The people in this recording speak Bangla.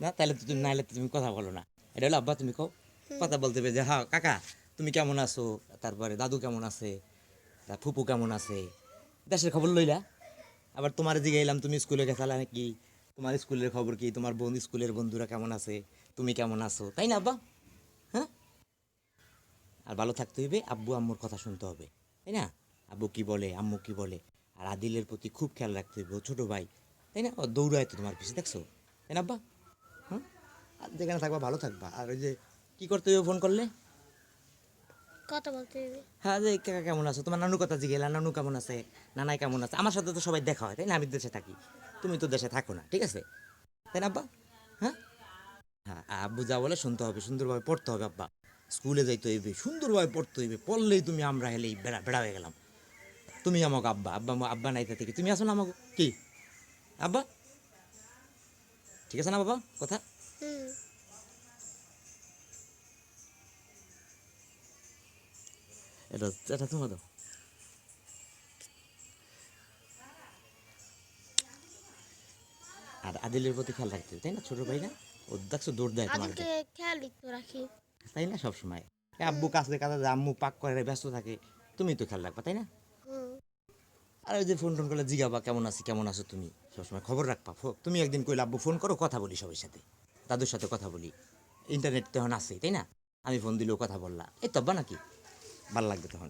না তাহলে তো তুমি নাহলে তো তুমি কথা বলো না। এটা হলো আব্বা তুমি কও কথা বলতে হবে যে হ্যাঁ কাকা তুমি কেমন আছো? তারপরে দাদু কেমন আছে? তা ফুপু কেমন আছে? দেশের খবর লইলা। আবার তোমার দিকে এলাম তুমি স্কুলে গেছালা নাকি? তোমার স্কুলের খবর কি? তোমার বন্ধু স্কুলের বন্ধুরা কেমন আছে? তুমি কেমন আছো? তাই না আব্বা? হ্যাঁ? আর ভালো থাকতে হইবে আব্বু আম্মুর কথা শুনতে হবে। তাই না? আব্বু কি বলে আম্মু কি বলে? আর আদিলের প্রতি খুব খেয়াল রাখতে হইবে ও ছোটো ভাই। তাই না? ও দৌড়ায় তো তোমার পিছিয়ে দেখছ? তাই না আব্বা? যেখানে থাকবা ভালো থাকবা। আর ওই যে কি করতে হইবে ফোন করলে? কথা বলতে হ্যাঁ যে কাকা কেমন আছো? তোমার নানু কথা জিগেলা নানু কেমন আছে? নানাই কেমন আছে? আমার সাথে তো সবাই দেখা হয় তাই না? আমি দেশে থাকি। তুমি তো দেশে থাকো না ঠিক আছে? তাই না আব্বা? হ্যাঁ? হ্যাঁ আব্বু যা বলে শুনতে হবে সুন্দরভাবে পড়তে হবে আব্বা। স্কুলে যাইতে হইবে সুন্দরভাবে পড়তে হইবে পড়লেই তুমি আমরা হেলেই বেড়া বেড়া হয়ে গেলাম। তুমি আমাকে আব্বা আব্বা আব্বা নাইতে থেকে। তুমি আসো না আমাকে? কি? আব্বা? ঠিক আছে না বাবা? কথা? এটা এটা তোমার দাও। আর আদিলের প্রতি খেয়াল রাখতে তাই না? ছোট ভাই না ও দেখছ দৌড় দেয় তোমার খেয়াল রাখি তাই না? সব সময় আব্বু কাছে কাছে আম্মু পাক করে ব্যস্ত থাকে। তুমি তো খেয়াল রাখবা তাই না? আর ওই যে ফোন টোন করলে জিগাবা কেমন আছি কেমন আছো তুমি? সবসময় খবর রাখবা তুমি একদিন কইলে আব্বু ফোন করো কথা বলি সবার সাথে। দাদুর সাথে কথা বলি। ইন্টারনেট তখন আছে তাই না? আমি ফোন দিলেও কথা বললাম এই তব্বা নাকি? ভালো লাগবে তখন।